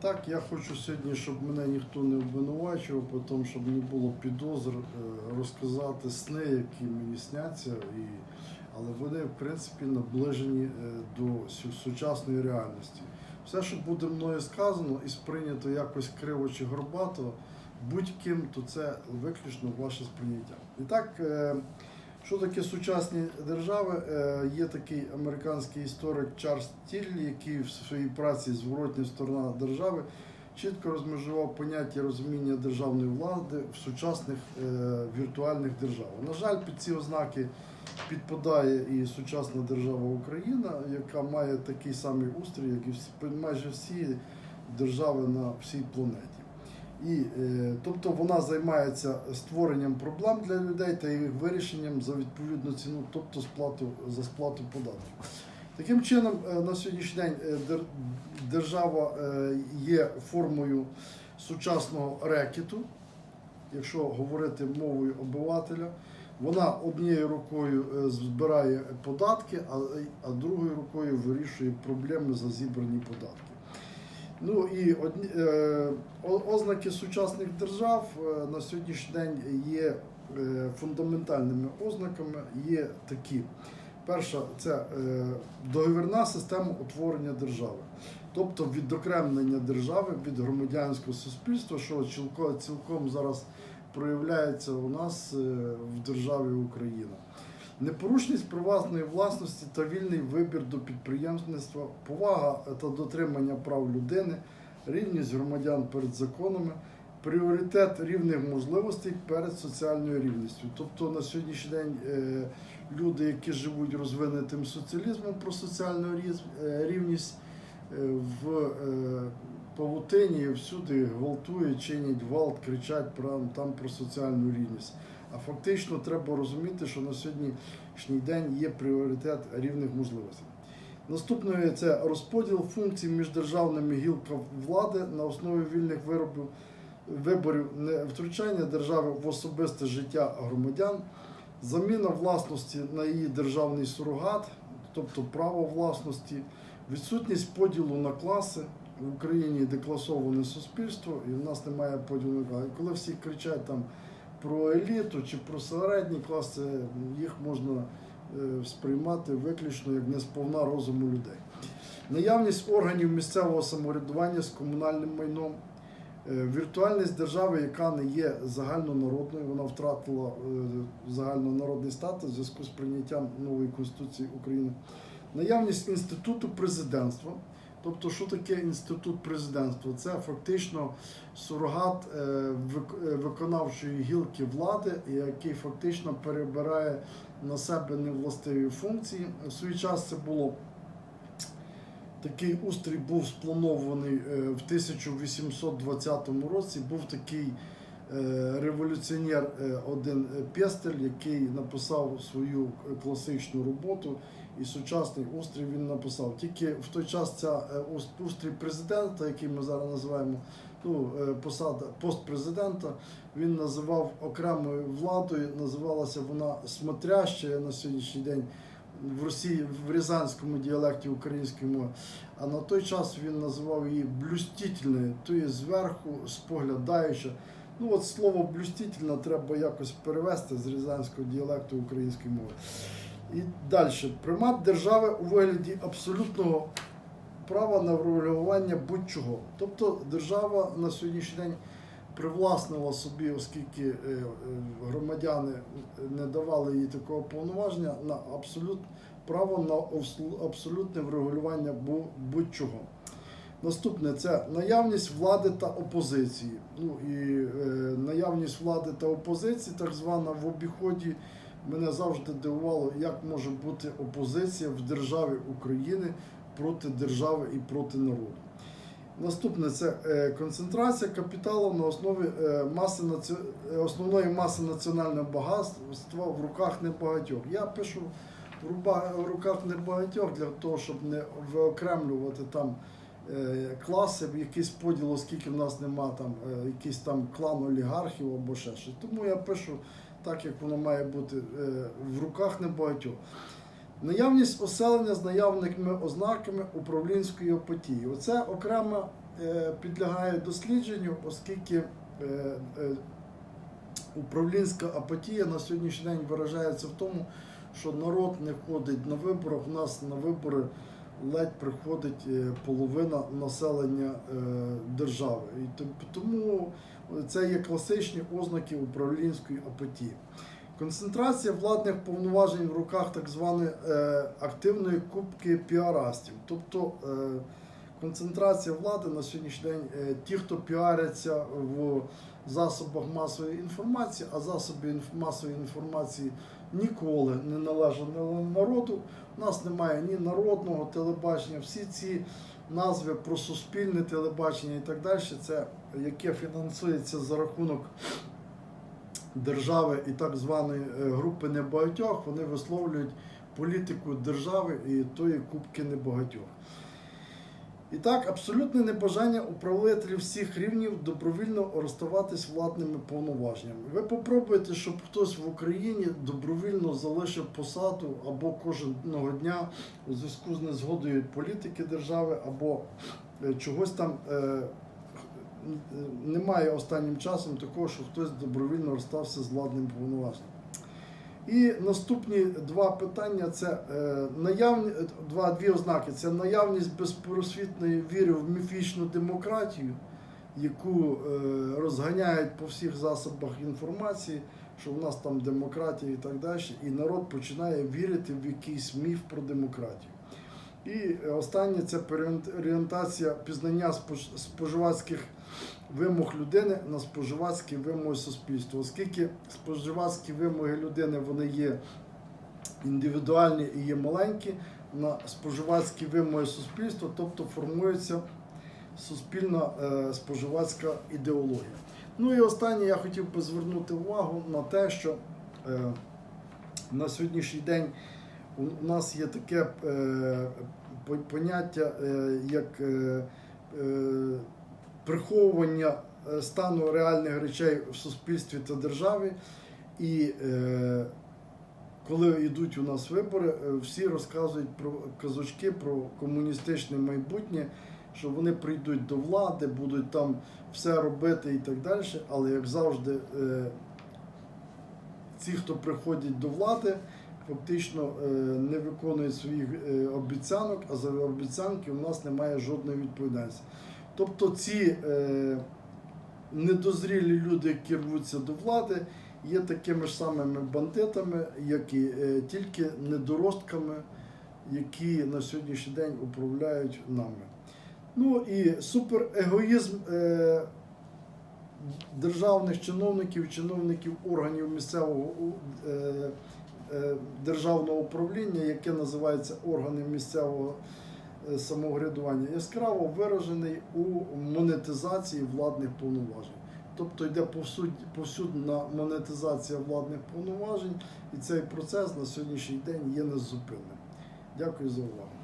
Так, я хочу сьогодні, щоб мене ніхто не обвинувачував, по тому, щоб не було підозр, е, розказати сни, які мені сняться, і... але вони, в принципі, наближені е, до сучасної реальності. Все, що буде мною сказано і сприйнято якось криво чи горбато, будь-ким, то це виключно ваше сприйняття. І так, е, що таке сучасні держави? Е, Є такий американський історик Чарльз Тіллі, який в своїй праці Зворотня сторона держави чітко розмежував поняття розуміння державної влади в сучасних е, віртуальних державах. На жаль, під ці ознаки підпадає і сучасна держава Україна, яка має такий самий устрій, як і майже всі держави на всій планеті. І, е, тобто вона займається створенням проблем для людей та їх вирішенням за відповідну ціну, тобто сплату за сплату податків. Таким чином, е, на сьогоднішній день е, дер- держава є формою сучасного рекету, якщо говорити мовою обивателя. Вона однією рукою збирає податки, а другою рукою вирішує проблеми за зібрані податки. Ну і одні, е, ознаки сучасних держав е, на сьогоднішній день є е, фундаментальними ознаками, є такі. Перша це е, договірна система утворення держави, тобто відокремлення держави від громадянського суспільства, що цілком, зараз проявляється у нас в державі Україна. Непорушність приватної власності та вільний вибір до підприємництва, повага та дотримання прав людини, рівність громадян перед законами, пріоритет рівних можливостей перед соціальною рівністю. Тобто на сьогоднішній день е, люди, які живуть розвинутим соціалізмом про соціальну е, рівність е, в павутині всюди гвалтують, чинять гвалт, кричать там про соціальну рівність. А фактично треба розуміти, що на сьогоднішній день є пріоритет рівних можливостей. Наступною це розподіл функцій між державними гілками влади на основі вільних виробів виборів, втручання держави в особисте життя громадян, заміна власності на її державний сурогат, тобто право власності, відсутність поділу на класи. В Україні декласоване суспільство, і в нас немає поділу Коли всі кричать там про еліту чи про середній клас, це їх можна е, сприймати виключно як несповна розуму людей. Наявність органів місцевого самоврядування з комунальним майном, е, віртуальність держави, яка не є загальнонародною, вона втратила е, загальнонародний статус в зв'язку з прийняттям нової Конституції України. Наявність інституту президентства. Тобто, що таке інститут президентства? Це фактично сурогат е, е, виконавчої гілки влади, який фактично перебирає на себе невластиві функції. У свій час це було такий устрій був спланований е, в 1820 році. Був такий революціонер е, один е, Пестель, який написав свою класичну роботу. І сучасний устрій він написав. Тільки в той час ця е, устрій президента, який ми зараз називаємо ну, е, посада пост він називав окремою владою, називалася вона смотряща на сьогоднішній день в Росії в рязанському діалекті української мови. А на той час він називав її блюстительною, то зверху споглядаюча. Ну от слово блюстительна треба якось перевести з рязанського діалекту української мови. І далі. Примат держави у вигляді абсолютного права на врегулювання будь-чого. Тобто держава на сьогоднішній день привласнила собі, оскільки е, е, громадяни не давали їй такого повноваження, на абсолют, право на абсолютне врегулювання будь-чого. Наступне це наявність влади та опозиції. Ну і е, наявність влади та опозиції, так звана в обіході, мене завжди дивувало, як може бути опозиція в державі України проти держави і проти народу. Наступне це е, концентрація капіталу на основі е, маси наці... е, основної маси національного багатства в руках небагатьох. Я пишу в руках небагатьох для того, щоб не виокремлювати там класи, якийсь поділ, оскільки в нас нема там е, якийсь там клан олігархів або ще щось. Тому я пишу так, як воно має бути е, в руках небагатьох. Наявність оселення з наявними ознаками управлінської апатії. Оце окрема е, підлягає дослідженню, оскільки е, е, управлінська апатія на сьогоднішній день виражається в тому, що народ не ходить на вибори. В нас на вибори ледь приходить е, половина населення е, держави. І тому це є класичні ознаки управлінської апатії. Концентрація владних повноважень в руках так званої е, активної кубки піарастів. Тобто концентрація влади на сьогоднішній день, ті, хто піаряться в засобах масової інформації, а засоби масової інформації ніколи не належали народу. У нас немає ні народного телебачення, всі ці назви про суспільне телебачення і так далі, це яке фінансується за рахунок держави і так званої е, групи небагатьох, вони висловлюють політику держави і тої кубки небагатьох. І так, абсолютне небажання управителів всіх рівнів добровільно розставатись владними повноваженнями. Ви попробуйте, щоб хтось в Україні добровільно залишив посаду або кожного дня у зв'язку з незгодою політики держави, або е, чогось там е, е, немає останнім часом такого, що хтось добровільно розстався з владним повноваженням. І наступні два питання це е, наявні е, два дві ознаки. Це наявність безпросвітної віри в міфічну демократію, яку е, розганяють по всіх засобах інформації, що в нас там демократія і так далі, і народ починає вірити в якийсь міф про демократію. І останнє це переорієнтація пізнання споживацьких вимог людини на споживацькі вимоги суспільства, оскільки споживацькі вимоги людини вони є індивідуальні і є маленькі, на споживацькі вимоги суспільства, тобто формується суспільна е, споживацька ідеологія. Ну і останнє я хотів би звернути увагу на те, що е, на сьогоднішній день у нас є таке е, поняття, як приховування е, стану реальних речей в суспільстві та державі. І е, коли йдуть у нас вибори, е, всі розказують про казочки про комуністичне майбутнє, що вони прийдуть до влади, будуть там все робити і так далі. Але як завжди, е, ті, хто приходять до влади, фактично е, не виконують своїх е, обіцянок, а за обіцянки у нас немає жодної відповідальності. Тобто ці е, недозрілі люди, які рвуться до влади, є такими ж самими бандитами, як і е, тільки недоростками, які на сьогоднішній день управляють нами. Ну і суперегоїзм е, державних чиновників, чиновників органів місцевого е, е, державного управління, яке називається органи місцевого самоврядування, яскраво виражений у монетизації владних повноважень. Тобто йде повсюд, повсюдна монетизація владних повноважень, і цей процес на сьогоднішній день є незупинним. Дякую за увагу.